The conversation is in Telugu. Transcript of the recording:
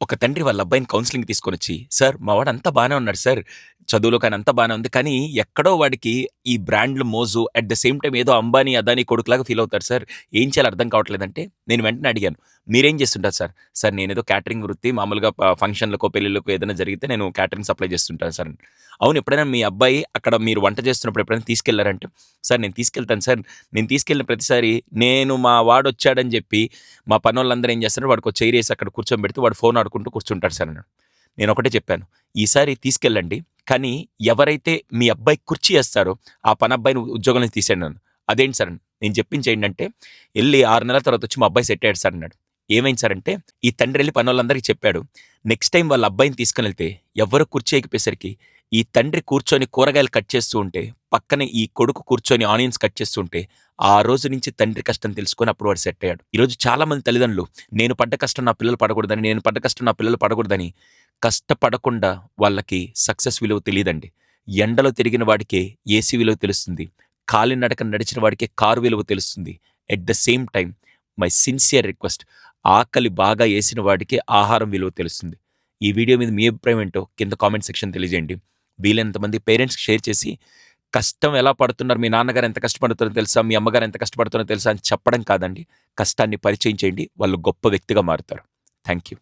ఒక తండ్రి వాళ్ళ అబ్బాయిని కౌన్సిలింగ్ తీసుకొని వచ్చి సార్ మా వాడు అంతా బాగానే ఉన్నాడు సార్. చదువులో కానీ అంతా బాగానే ఉంది. కానీ ఎక్కడో వాడికి ఈ బ్రాండ్లు మోజు అట్ ద సేమ్ టైం ఏదో అంబానీ అదానీ కొడుకులాగా ఫీల్ అవుతారు సార్. ఏం చేయాలో అర్థం కావట్లేదంటే నేను వెంటనే అడిగాను. మీరేం చేస్తుంటారు సార్? సార్ నేను ఏదో క్యాటరింగ్ వృత్తి మామూలుగా ఫంక్షన్లకో పెళ్ళిళ్ళకో ఏదైనా జరిగితే నేను క్యాటరింగ్ సప్లై చేస్తుంటాను సార్. అవును ఎప్పుడైనా మీ అబ్బాయి అక్కడ మీరు వంట చేస్తున్నప్పుడు ఎప్పుడైనా తీసుకెళ్ళారంటే? సార్ నేను తీసుకెళ్తాను సార్. నేను తీసుకెళ్ళిన ప్రతిసారి నేను మా వాడు వచ్చాడని చెప్పి మా పని వాళ్ళందరూ ఏం చేస్తారు వాడికి చైర్ వేసి అక్కడ కూర్చోబెడితే వాడు ఫోన్ ఆడుకుంటూ కూర్చుంటాడు సార్ అన్నాడు. నేను ఒకటే చెప్పాను. ఈసారి తీసుకెళ్ళండి. కానీ ఎవరైతే మీ అబ్బాయి కుర్చీ వేస్తారో ఆ పని అబ్బాయిని ఉద్యోగం నుంచి తీసేయండి నన్ను అదేంటి సార్? నేను చెప్పించి ఏంటంటే వెళ్ళి ఆరు నెలల తర్వాత వచ్చి మా అబ్బాయి సెట్ అయ్యాడు సార్ అన్నాడు. ఏమైంది సార్ అంటే ఈ తండ్రి వెళ్ళి పని వాళ్ళందరికీ చెప్పాడు నెక్స్ట్ టైం వాళ్ళ అబ్బాయిని తీసుకుని వెళ్తే ఎవరు కుర్చీ ఎక్కిపోయేసరికి ఈ తండ్రి కూర్చొని కూరగాయలు కట్ చేస్తూ ఉంటే పక్కన ఈ కొడుకు కూర్చొని ఆనియన్స్ కట్ చేస్తూ ఉంటే ఆ రోజు నుంచి తండ్రి కష్టం తెలుసుకొని అప్పుడు వాడు సెట్ అయ్యాడు. ఈరోజు చాలా మంది తల్లిదండ్రులు నేను పడ్డ కష్టం నా పిల్లలు పడకూడదని నేను పడ్డ కష్టం నా పిల్లలు పడకూడదని కష్టపడకుండా వాళ్ళకి సక్సెస్ విలువ తెలియదండి. ఎండలో తిరిగిన వాడికే ఏసీ విలువ తెలుస్తుంది. కాలినడక నడిచిన వాడికే కారు విలువ తెలుస్తుంది. At the same time my sincere request ఆకలి బాగా వేసిన వాడికి ఆహారం విలువ తెలుస్తుంది. ఈ వీడియో మీద మీ అభిప్రాయం ఏంటో కింద కామెంట్ సెక్షన్ తెలియజేయండి. వీలైనంతమంది పేరెంట్స్కి షేర్ చేసి కష్టం ఎలా పడుతున్నారు? మీ నాన్నగారు ఎంత కష్టపడుతున్నారో తెలుసా? మీ అమ్మగారు ఎంత కష్టపడుతున్నారో తెలుసా? అని చెప్పడం కాదండి. కష్టాన్ని పరిచయం చేయండి. వాళ్ళు గొప్ప వ్యక్తిగా మారుతారు. Thank you